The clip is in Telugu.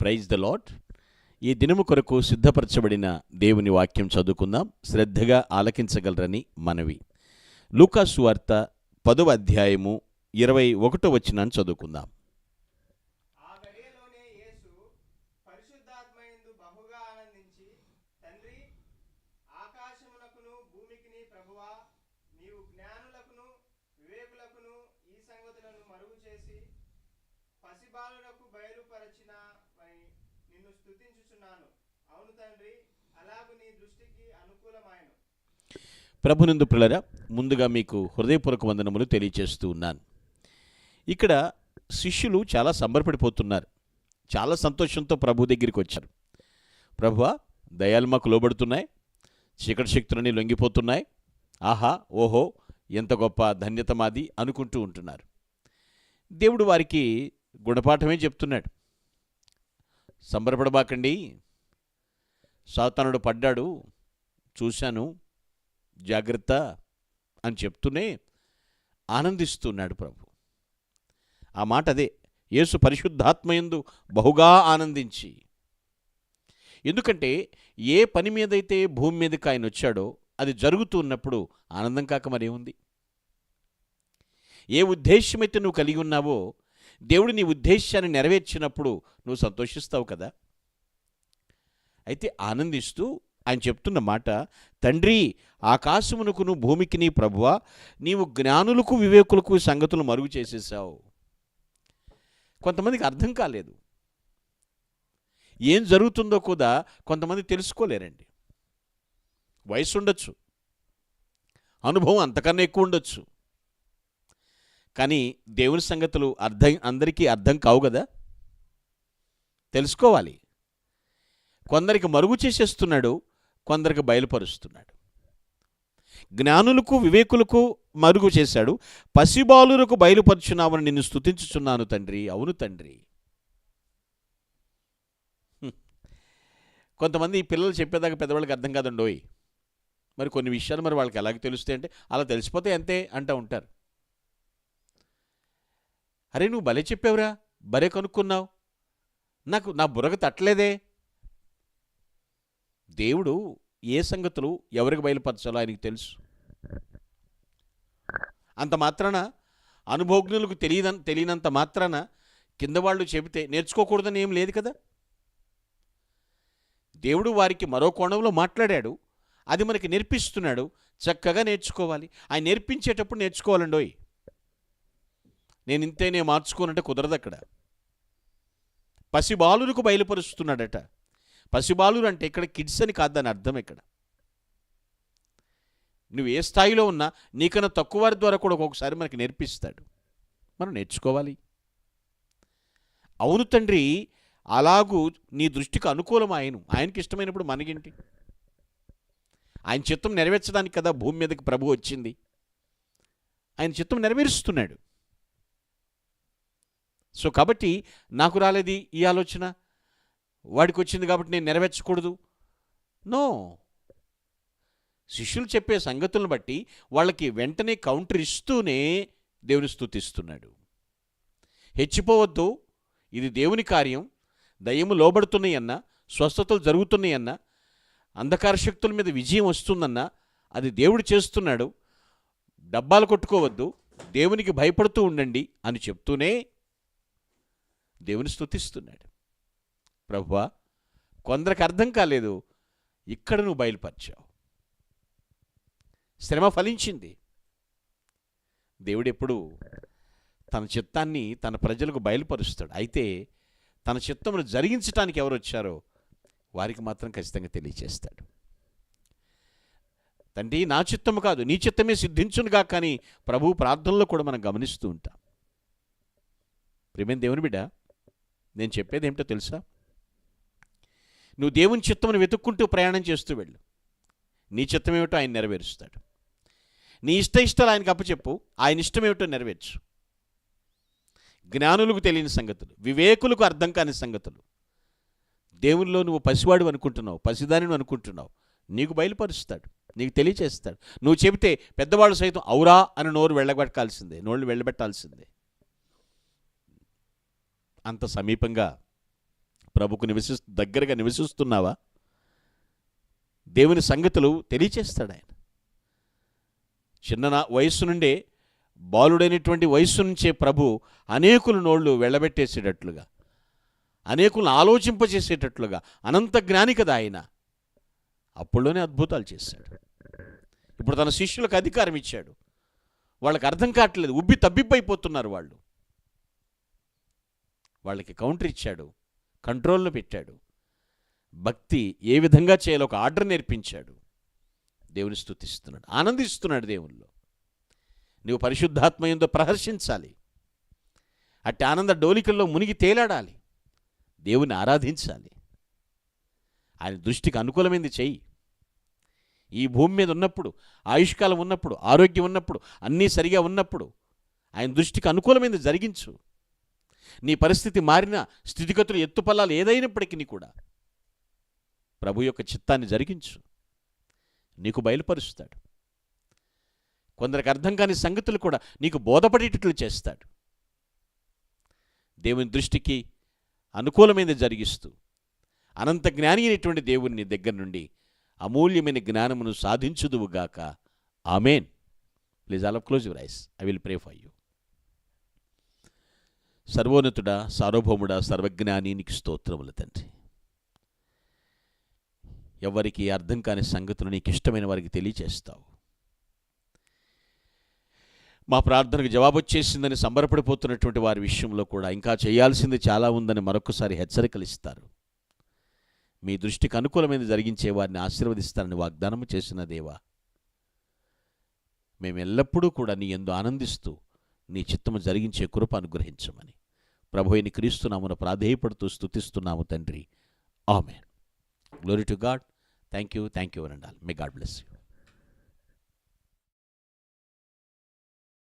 ప్రైజ్ ద లాట్ ఈ దినము కొరకు సిద్ధపరచబడిన దేవుని వాక్యం చదువుకుందాం. శ్రద్ధగా ఆలకించగలరని మనవి. లూకాసు వార్త పదవ అధ్యాయము ఇరవై ఒకటో వచ్చినాన్ని చదువుకుందాం. ఆకాశమునకును భూమికిని ప్రభువా నీవు జ్ఞానులకును వివేకులకును ఈ సంగతులను మరుగు చేసి పసిబాలులకు బయలుపరచిన నిన్ను స్థుతించుచున్నాను అవును తండ్రి అలాగు నీ దృష్టికి అనుకూలమాయను. ప్రభునందు పిల్లరా ముందుగా మీకు హృదయపూర్వక వందనములు తెలియచేస్తూ ఉన్నాను. ఇక్కడ శిష్యులు చాలా సంబరపడిపోతున్నారు. చాలా సంతోషంతో ప్రభు దగ్గరికి వచ్చారు. ప్రభువా దయాలు మాకు లోబడుతున్నాయి. చీకటి శక్తులని లొంగిపోతున్నాయి. ఆహా ఓహో ఎంత గొప్ప ధన్యత మాది అనుకుంటూ ఉంటున్నారు. దేవుడు వారికి గుణపాఠమే చెప్తున్నాడు. సంబరపడబాకండి. సాతానుడు పడ్డాడు. చూశాను. జాగ్రత్త అని చెప్తూనే ఆనందిస్తున్నాడు ప్రభు. ఆ మాట అదే యేసు పరిశుద్ధాత్మయందు బహుగా ఆనందించి ఎందుకంటే ఏ పని మీదైతే భూమి మీదకి ఆయన వచ్చాడో అది జరుగుతూ ఉన్నప్పుడు ఆనందం కాక మరేముంది ఏ ఉద్దేశ్యమైతే నువ్వు కలిగి ఉన్నావో దేవుడు నీ ఉద్దేశాన్ని నెరవేర్చినప్పుడు నువ్వు సంతోషిస్తావు కదా? అయితే ఆనందిస్తూ ఆయన చెప్తున్న మాట తండ్రి ఆకాశమునకును భూమికిని ప్రభువా నీవు జ్ఞానులకు వివేకులకు సంగతులు మరుగు చేసేసావు. కొంతమందికి అర్థం కాలేదు. ఏం జరుగుతుందో కూడా కొంతమంది తెలుసుకోలేరండి. వయసు ఉండొచ్చు అనుభవం అంతకన్నా ఎక్కువ ఉండొచ్చు కానీ దేవుని సంగతులు అర్థం అందరికీ అర్థం కావు కదా? తెలుసుకోవాలి. కొందరికి మరుగు చేసేస్తున్నాడు కొందరికి బయలుపరుస్తున్నాడు. జ్ఞానులకు వివేకులకు మరుగు చేశాడు. పసిబాలులకు బయలుపరుచున్నావని నిన్ను స్తుతించుచున్నాను తండ్రి. అవును తండ్రి. కొంతమంది ఈ పిల్లలు చెప్పేదాకా పెద్దవాళ్ళకి అర్థం కాదండోయ్ మరి కొన్ని విషయాలు మరి వాళ్ళకి ఎలాగ తెలుస్తాయి అంటే అలా తెలిసిపోతే అంతే అంటూ ఉంటారు. అరే నువ్వు భలే చెప్పావురా. భలే కనుక్కున్నావు. నాకు నా బుర్రకు తట్టలేదే. దేవుడు ఏ సంగతులు ఎవరికి బయలుపరచాలో ఆయనకి తెలుసు. అంత మాత్రాన అనుభోగ్నులకు తెలియదని తెలియనంత మాత్రాన కింద వాళ్ళు చెబితే నేర్చుకోకూడదని ఏం లేదు కదా? దేవుడు వారికి మరో కోణంలో మాట్లాడాడు. అది మనకి నేర్పిస్తున్నాడు. చక్కగా నేర్చుకోవాలి. ఆయన నేర్పించేటప్పుడు నేర్చుకోవాలండోయ్ నేను ఇంతే నేను మార్చుకోనంటే కుదరదు అక్కడ. పసిబాలులకు బయలుపరుస్తున్నాడట. పసిబాలురు అంటే ఇక్కడ కిడ్స్ అని కాదని అర్థం ఇక్కడ. నువ్వు ఏ స్థాయిలో ఉన్నా నీకన్నా తక్కువ వారి ద్వారా కూడా ఒక్కొక్కసారి మనకి నేర్పిస్తాడు. మనం నేర్చుకోవాలి. అవును తండ్రి అలాగూ నీ దృష్టికి అనుకూలం ఆయను. ఆయనకి ఇష్టమైనప్పుడు మనగింటి ఆయన చిత్తం నెరవేర్చడానికి కదా భూమి మీదకి ప్రభు వచ్చింది. ఆయన చిత్తం నెరవేరుస్తున్నాడు. సో కాబట్టి నాకు రాలేదు ఈ ఆలోచన? వాడికి వచ్చింది కాబట్టి నేను నెరవేర్చకూడదు? నో. శిష్యులు చెప్పే సంగతులను బట్టి వాళ్ళకి వెంటనే కౌంటర్ ఇస్తూనే దేవుని స్తుతిస్తున్నాడు హెచ్చిపోవద్దు. ఇది దేవుని కార్యం. దయ్యము లోబడుతున్నాయన్నా స్వస్థతలు జరుగుతున్నాయన్నా అంధకార శక్తుల మీద విజయం వస్తుందన్నా అది దేవుడు చేస్తున్నాడు. డబ్బాలు కొట్టుకోవద్దు దేవునికి భయపడుతూ ఉండండి అని చెప్తూనే దేవుని స్తుతిస్తున్నాడు. ప్రభువా కొందరికి అర్థం కాలేదు ఇక్కడ నువ్వు బయలుపరిచావు. శ్రమ ఫలించింది. దేవుడెప్పుడు తన చిత్తాన్ని తన ప్రజలకు బయలుపరుస్తాడు. అయితే తన చిత్తమును జరిగించడానికి ఎవరు వచ్చారో వారికి మాత్రం ఖచ్చితంగా తెలియచేస్తాడు. తండ్రి నా చిత్తము కాదు నీ చిత్తమే సిద్ధించునుగా కానీ ప్రభు ప్రార్థనలో కూడా మనం గమనిస్తూ ఉంటాం. ప్రేమేం దేవుని బిడ్డ నేను చెప్పేది ఏమిటో తెలుసా? నువ్వు దేవుని చిత్తమును వెతుక్కుంటూ ప్రయాణం చేస్తూ వెళ్ళు. నీ చిత్తం ఏమిటో ఆయన నెరవేరుస్తాడు. నీ ఇష్ట ఇష్టాలు ఆయనకు అప్పచెప్పు ఆయన ఇష్టం ఏమిటో నెరవేర్చు. జ్ఞానులకు తెలియని సంగతులు వివేకులకు అర్థం కాని సంగతులు. దేవునిలో నువ్వు పసివాడు అనుకుంటున్నావు పసిదాని అనుకుంటున్నావు. నీకు బయలుపరుస్తాడు నీకు తెలియచేస్తాడు. నువ్వు చెబితే పెద్దవాళ్ళు సైతం అవురా అని నోరు వెళ్ళబెట్టాల్సిందే నోళ్ళు వెళ్ళబెట్టాల్సిందే. అంత సమీపంగా ప్రభుకు నివసి దగ్గరగా నివసిస్తున్నావా? దేవుని సంగతులు తెలియచేస్తాడు ఆయన. చిన్న వయస్సు నుండే బాలుడైనటువంటి వయస్సు నుంచే ప్రభు అనేకుల నోళ్ళు వెళ్ళబెట్టేసేటట్లుగా అనేకులను ఆలోచింపజేసేటట్లుగా అనంత జ్ఞాని కదా ఆయన. అప్పుడులోనే అద్భుతాలు చేశాడు. ఇప్పుడు తన శిష్యులకు అధికారం ఇచ్చాడు. వాళ్ళకి అర్థం కావట్లేదు. ఉబ్బి తబ్బిబ్బైపోతున్నారు వాళ్ళు. వాళ్ళకి కౌంటర్ ఇచ్చాడు. కంట్రోల్లో పెట్టాడు. భక్తి ఏ విధంగా చేయాలో ఒక ఆర్డర్ నేర్పించాడు. దేవుని స్థుతిస్తున్నాడు. ఆనందిస్తున్నాడు దేవుల్లో. నువ్వు పరిశుద్ధాత్మయంతో ప్రహర్షించాలి. అట్టి ఆనంద డోలికల్లో మునిగి తేలాడాలి. దేవుని ఆరాధించాలి. ఆయన దృష్టికి అనుకూలమైంది చెయ్యి. ఈ భూమి మీద ఉన్నప్పుడు ఆయుష్కాలం ఉన్నప్పుడు ఆరోగ్యం ఉన్నప్పుడు అన్నీ సరిగా ఉన్నప్పుడు ఆయన దృష్టికి అనుకూలమైనది జరిగించు. నీ పరిస్థితి మారిన స్థితిగతులు ఎత్తుపల్లాలు ఏదైనప్పటికీ కూడా ప్రభు యొక్క చిత్తాన్ని జరిగించు. నీకు బయలుపరుస్తాడు. కొందరికి అర్థం కాని సంగతులు కూడా నీకు బోధపడేటట్లు చేస్తాడు. దేవుని దృష్టికి అనుకూలమైనది జరిగిస్తూ అనంత జ్ఞాని అయినటువంటి దేవుని దగ్గర నుండి అమూల్యమైన జ్ఞానమును సాధించుదువుగాక. Amen. Please all close your eyes. I will pray for you. సర్వోన్నతుడా సార్వభౌముడా సర్వజ్ఞాని నీకు స్తోత్రములు తండ్రి. ఎవరికి అర్థం కాని సంగతులు నీకు ఇష్టమైన వారికి తెలియచేస్తావు. మా ప్రార్థనకు జవాబు వచ్చేసిందని సంబరపడిపోతున్నటువంటి వారి విషయంలో కూడా ఇంకా చేయాల్సింది చాలా ఉందని మరొకసారి హెచ్చరికలు ఇస్తారు మీ దృష్టికి అనుకూలమైన జరిగించే వారిని ఆశీర్వదిస్తారని వాగ్దానము చేసిన దేవా మేము ఎల్లప్పుడూ కూడా నీ ఎందు ఆనందిస్తూ నీ చిత్తము జరిగించే కృప అనుగ్రహించమని ప్రభు అయిన క్రీస్తునామున ప్రాధేయపడుతూ స్తుతిస్తున్నాము తండ్రి. ఆమె glory to God thank you thank you అనండాల్ may God bless you